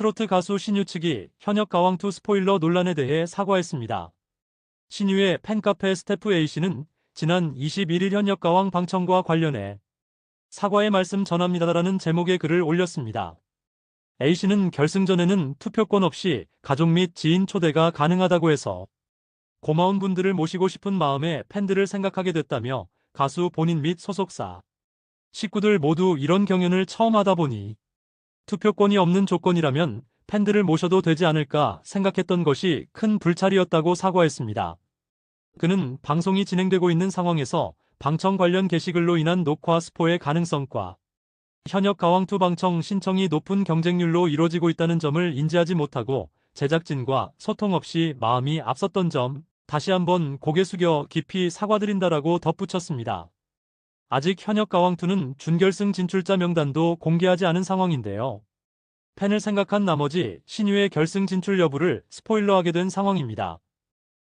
트로트 가수 신유 측이 현역 가왕2 스포일러 논란에 대해 사과했습니다. 신유의 팬카페 스태프 A씨는 지난 21일 현역 가왕 방청과 관련해 사과의 말씀 전합니다라는 제목의 글을 올렸습니다. A씨는 결승전에는 투표권 없이 가족 및 지인 초대가 가능하다고 해서 고마운 분들을 모시고 싶은 마음에 팬들을 생각하게 됐다며 가수 본인 및 소속사, 식구들 모두 이런 경연을 처음 하다 보니 투표권이 없는 조건이라면 팬들을 모셔도 되지 않을까 생각했던 것이 큰 불찰이었다고 사과했습니다. 그는 방송이 진행되고 있는 상황에서 방청 관련 게시글로 인한 녹화 스포의 가능성과 현역 가왕투 방청 신청이 높은 경쟁률로 이뤄지고 있다는 점을 인지하지 못하고 제작진과 소통 없이 마음이 앞섰던 점 다시 한번 고개 숙여 깊이 사과드린다라고 덧붙였습니다. 아직 현역 가왕투는 준결승 진출자 명단도 공개하지 않은 상황인데요. 팬을 생각한 나머지 신유의 결승 진출 여부를 스포일러하게 된 상황입니다.